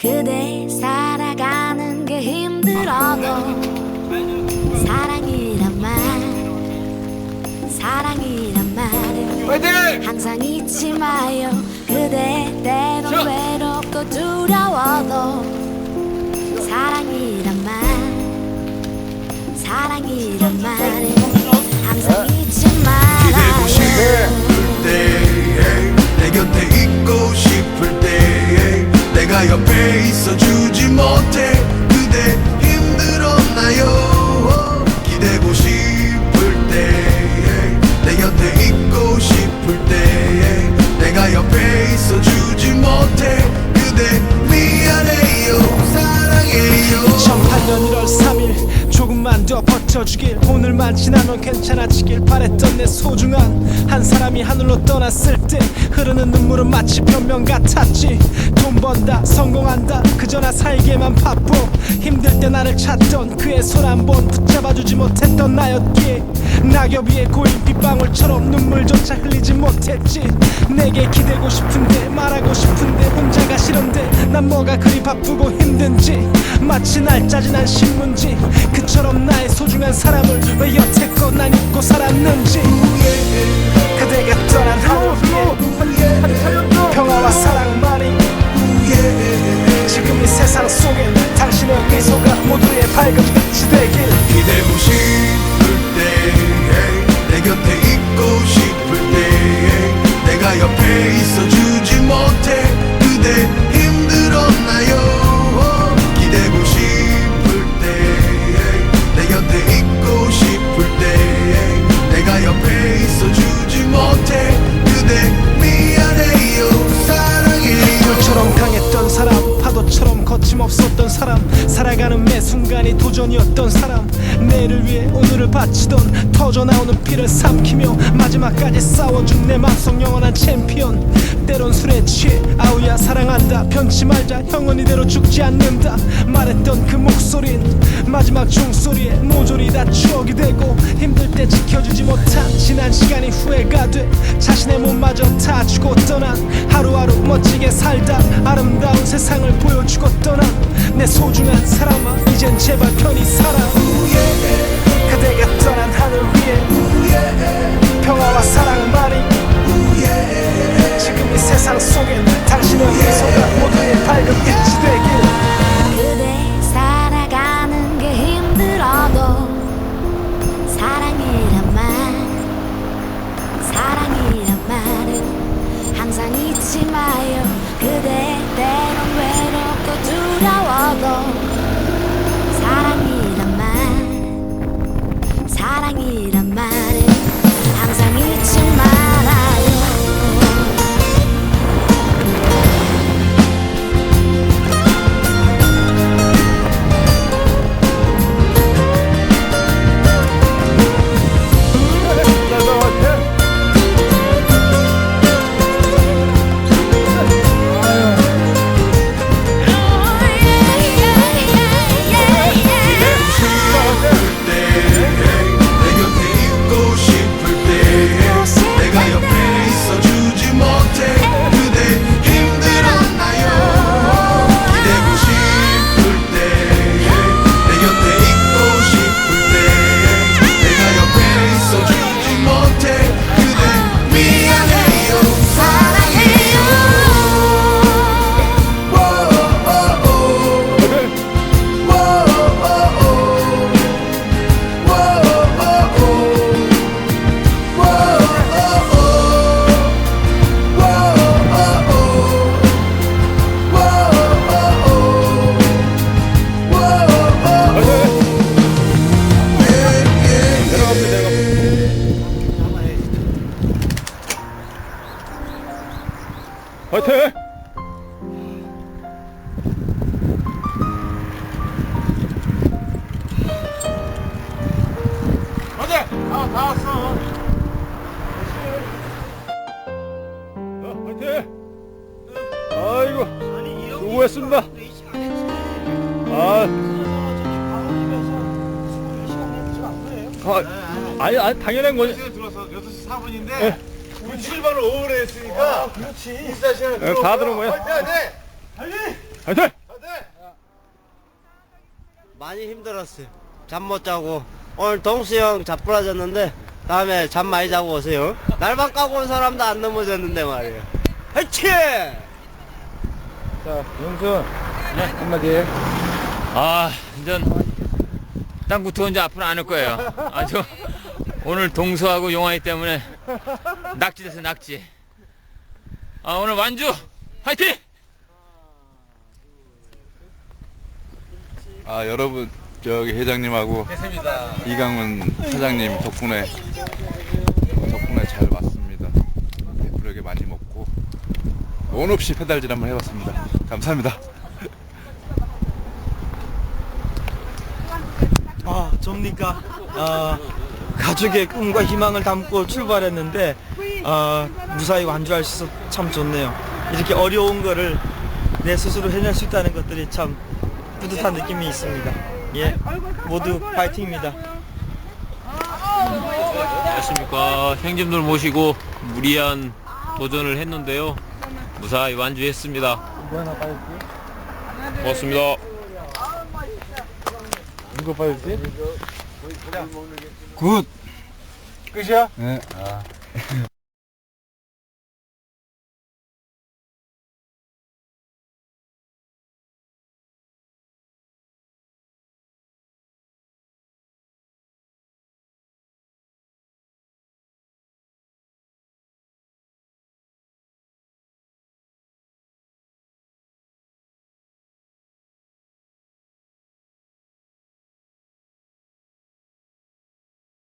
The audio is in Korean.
그대 살아가는 게 힘들어도 사랑이란 말 사랑이란 말은! 항상 잊지 마요. 그대 때론 외롭고 두려워도 사랑이란 말 사랑이란 말 더 버텨주길. 오늘만 지나면 괜찮아지길 바랬던 내 소중한 한 사람이 하늘로 떠났을 때 흐르는 눈물은 마치 변명 같았지. 돈 번다 성공한다. 그저 나 살기에만 바쁘 힘들 때 나를 찾던 그의 손 한 번 붙잡아주지 못했던 나였기에 낙엽 위에 고인 빗방울처럼 눈물조차 흘리지 못했지. 내게 기대고 싶은데 말하고 싶은데 혼자가 싫은데 난 뭐가 그리 바쁘고 힘든지. 마치 날 짜증난 신문지. 그처럼 나의 소중한 사람을 왜 여태껏 난 잊고 살았는지. 그대가 떠난 하루 위에 평화와 사랑만이 지금 이 살아가는 매 순간이 도전이었던 사람. 내일을 위해 오늘을 바치던 터져나오는 피를 삼키며 마지막까지 싸워준 내 맘속 영원한 챔피언. 때론 술에 취해 아우야 사랑한다. 변치 말자. 형은 이대로 죽지 않는다. 말했던 그 목소린 마지막 종소리에 모조리 다 추억이 되고 힘들 때 지켜주지 못한 지난 시간이 후회가 돼. 자신의 몸마저 다 주고 떠난 하루하루 멋지게 살다 아름다운 세상을 보여주고 떠난 내 소중한 사람아 이젠 제발 편히 살아. 그대가 떠난 하늘 위에 평화와 사랑만이 지금 이 세상 속에 당신의 다 왔어. 자, 화이팅! 아이고, 수고했습니다. 아, 아, 아니, 아니, 당연한 거지. 들어서 6시 4분인데 예. 우리 출발을 5분에 했으니까 그렇지 인사 시간에 예, 다 들은 거야. 네. 화이팅! 많이 힘들었어요. 잠 못 자고 오늘 동수 형 자빠졌는데 다음에 잠 많이 자고 오세요. 날방 까고 온 사람도 안 넘어졌는데 말이에요. 화이팅! 자, 영순. 네, 한마디. 아, 이제 땅부터 이제 앞으로 안 올 거예요. 아주 오늘 동서하고 용화이 때문에 낙지 돼서 낙지. 아, 오늘 완주 화이팅! 아 여러분 저기 회장님하고 이강훈 사장님 덕분에 덕분에 잘 왔습니다. 배부르게 많이 먹고 원 없이 페달질 한번 해봤습니다. 감사합니다. 아, 접니까? 아, 가족의 꿈과 희망을 담고 출발했는데 아, 무사히 완주할 수 있어서 참 좋네요. 이렇게 어려운 거를 내 스스로 해낼 수 있다는 것들이 참 뿌듯한 느낌이 있습니다. 예, 모두 파이팅입니다. 안녕하십니까. 형님들 모시고 무리한 도전을 했는데요. 무사히 완주했습니다. 고맙습니다. 누가 빠졌지? 굿. 끝이야? 네.